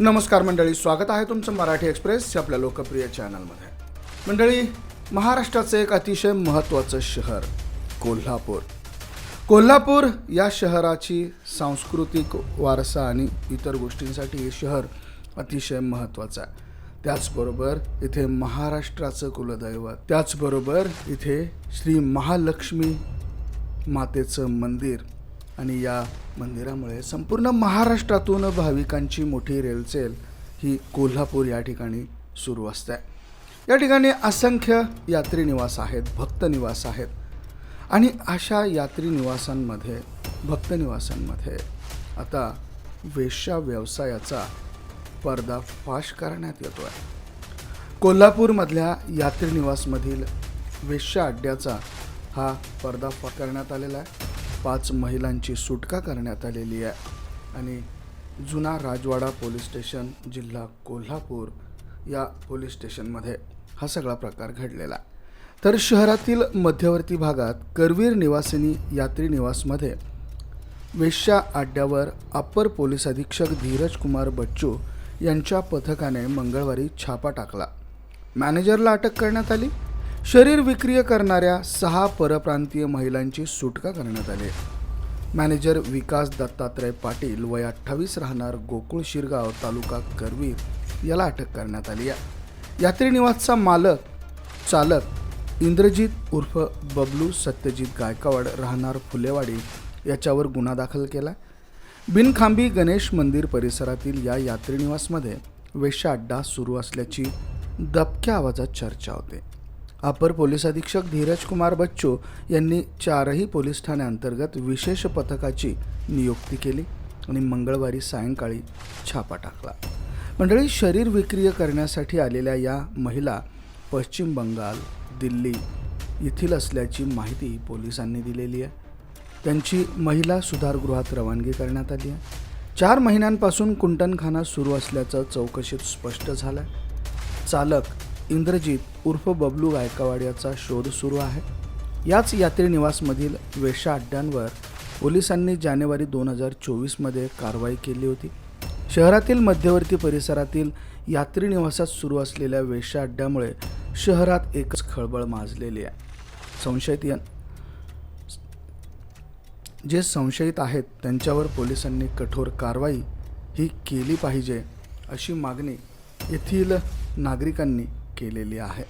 नमस्कार मंडळी स्वागत आहे तुमचं मराठी एक्सप्रेस आपल्या लोकप्रिय चॅनलमध्ये. मंडळी महाराष्ट्राचं एक अतिशय महत्त्वाचं शहर कोल्हापूर. कोल्हापूर या शहराची सांस्कृतिक वारसा आणि इतर गोष्टींसाठी हे शहर अतिशय महत्त्वाचं आहे. त्याचबरोबर इथे महाराष्ट्राचं कुलदैवत त्याचबरोबर इथे श्री महालक्ष्मी मातेचं मंदिर आणि या मंदिरामुळे संपूर्ण महाराष्ट्रातून भाविकांची मोठी रेलचेल ही कोल्हापूर या ठिकाणी सुरू असते. या ठिकाणी असंख्य यात्री निवास आहेत भक्त निवास आहेत. आणि अशा यात्री निवासांमध्ये भक्त निवासांमध्ये आता वेश्या व्यवसायाचा पर्दाफाश करण्यात येतो आहे कोल्हापूरमधल्या यात्री निवासमधील वेश्या अड्ड्याचा हा पर्दाफाश करण्यात आलेला आहे. पाच महिलांची सुटका करण्यात आलेली आहे. आणि जुना राजवाडा पोलीस स्टेशन जिल्हा कोल्हापूर या पोलीस स्टेशनमध्ये हा सगळा प्रकार घडलेला तर शहरातील मध्यवर्ती भागात करवीर निवासिनी यात्री निवासमध्ये वेश्या अड्ड्यावर अप्पर पोलीस अधीक्षक धीरज कुमार बच्चू यांच्या पथकाने मंगळवारी छापा टाकला. मॅनेजरला अटक करण्यात आली. शरीर विक्रिय करणाऱ्या सहा परप्रांतीय महिलांची सुटका करण्यात आली. मॅनेजर विकास दत्तात्रय पाटील वय अठ्ठावीस राहणार गोकुळ शिरगाव तालुका करवीर याला अटक करण्यात आली आहे. यात्रीनिवासचा मालक चालक इंद्रजित उर्फ बबलू सत्यजित गायकवाड राहणार फुलेवाडी याच्यावर गुन्हा दाखल केला बिनखांबी गणेश मंदिर परिसरातील या यात्रीनिवासमध्ये वेश्या अड्डा सुरू असल्याची दबक्या आवाजात चर्चा होते. अपर पोलीस अधीक्षक धीरज कुमार बच्चू यांनी चारही पोलीस ठाण्याअंतर्गत विशेष पथकाची नियुक्ती केली आणि मंगळवारी सायंकाळी छापा टाकला. मंडळी शरीर विक्रिय करण्यासाठी आलेल्या या महिला पश्चिम बंगाल दिल्ली येथील असल्याची माहिती पोलिसांनी दिलेली आहे. त्यांची महिला सुधारगृहात रवानगी करण्यात आली आहे. चार महिन्यांपासून कुंटणखाना सुरू असल्याचं चौकशीत स्पष्ट झालं आहे चालक इंद्रजित उर्फ बबलू गायकवाड याचा शोध सुरू आहे. याच यात्री निवासमधील वेशा अड्ड्यांवर पोलिसांनी जानेवारी दोन हजार चोवीसमध्ये कारवाई केली होती. शहरातील मध्यवर्ती परिसरातील यात्री निवासात सुरू असलेल्या वेशा अड्ड्यामुळे शहरात एकच खळबळ माजलेली आहे. संशयित जे संशयित आहेत त्यांच्यावर पोलिसांनी कठोर कारवाई ही केली पाहिजे अशी मागणी येथील नागरिकांनी केलेली आहे.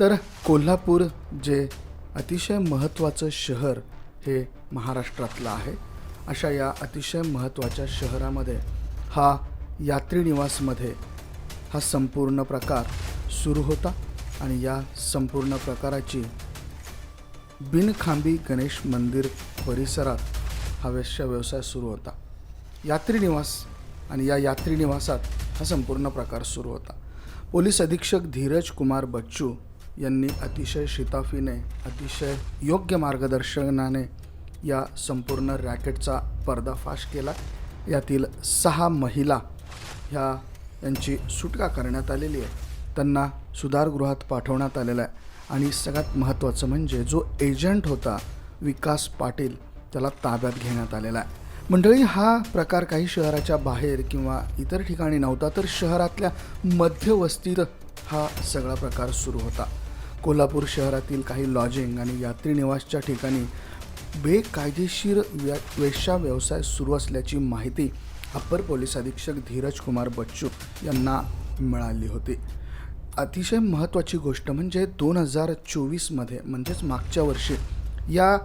तर कोल्हापूर जे अतिशय महत्त्वाचं शहर हे महाराष्ट्रातलं आहे अशा या अतिशय महत्त्वाच्या शहरामध्ये हा यात्रीनिवासमध्ये हा संपूर्ण प्रकार सुरू होता आणि या संपूर्ण प्रकाराची बिनखांबी गणेश मंदिर परिसरात हा वेश्या व्यवसाय सुरू होता. यात्री निवास आणि या यात्री निवासात हा संपूर्ण प्रकार सुरू होता. पोलीस अधीक्षक धीरज कुमार बच्चू यांनी अतिशय शिताफीने अतिशय योग्य मार्गदर्शनाने या संपूर्ण रॅकेटचा पर्दाफाश केला. यातील सहा महिला ह्या यांची सुटका करण्यात आलेली आहे. त्यांना सुधारगृहात पाठवण्यात आलेलं आहे. आणि सगळ्यात महत्त्वाचं म्हणजे जो एजंट होता विकास पाटील त्याला ताब्यात घेण्यात आलेला आहे. मंडळी हा प्रकार काही शहराच्या बाहेर किंवा इतर ठिकाणी नव्हता तर शहरातल्या मध्यवस्तीत हा सगळा प्रकार सुरू होता. कोल्हापूर शहरातील काही लॉजिंग आणि यात्री निवासच्या ठिकाणी बेकायदेशीर व्या वेश्या व्यवसाय सुरू असल्याची माहिती अप्पर पोलीस अधीक्षक धीरज कुमार बच्चू यांना मिळाली होती. अतिशय महत्त्वाची गोष्ट म्हणजे दोन हजार चोवीसमध्ये म्हणजेच मागच्या वर्षी या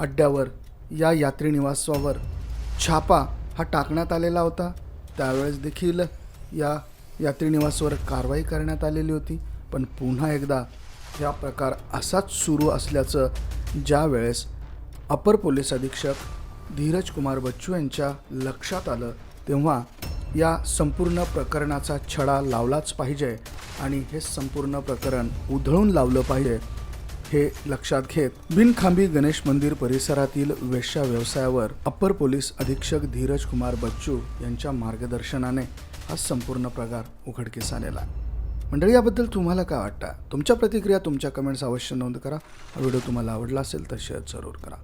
अड्ड्यावर या यात्री निवासावर छापा हा टाकण्यात आलेला होता. त्यावेळेस देखील या यात्री निवासावर कारवाई करण्यात आलेली होती. पण पुन्हा एकदा हा प्रकार असाच सुरू असल्याचं ज्या वेळेस अपर पोलीस अधीक्षक धीरज कुमार बच्चू यांच्या लक्षात आलं तेव्हा या संपूर्ण प्रकरणाचा छडा लावलाच पाहिजे आणि हे संपूर्ण प्रकरण उधळून लावलं पाहिजे. हे लक्षात घेत. बिनखांबी गणेश मंदिर परिसरातील वेश्या व्यवसायावर अप्पर पोलीस अधीक्षक धीरज कुमार बच्चू यांच्या मार्गदर्शनाने हा संपूर्ण प्रकार उघडकीस आलेला मंडळी याबद्दल तुम्हाला काय वाटतं? तुमच्या प्रतिक्रिया तुमच्या कमेंट्स अवश्य नोंद करा. हा व्हिडिओ तुम्हाला आवडला असेल तर शेअर जरूर करा.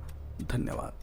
धन्यवाद.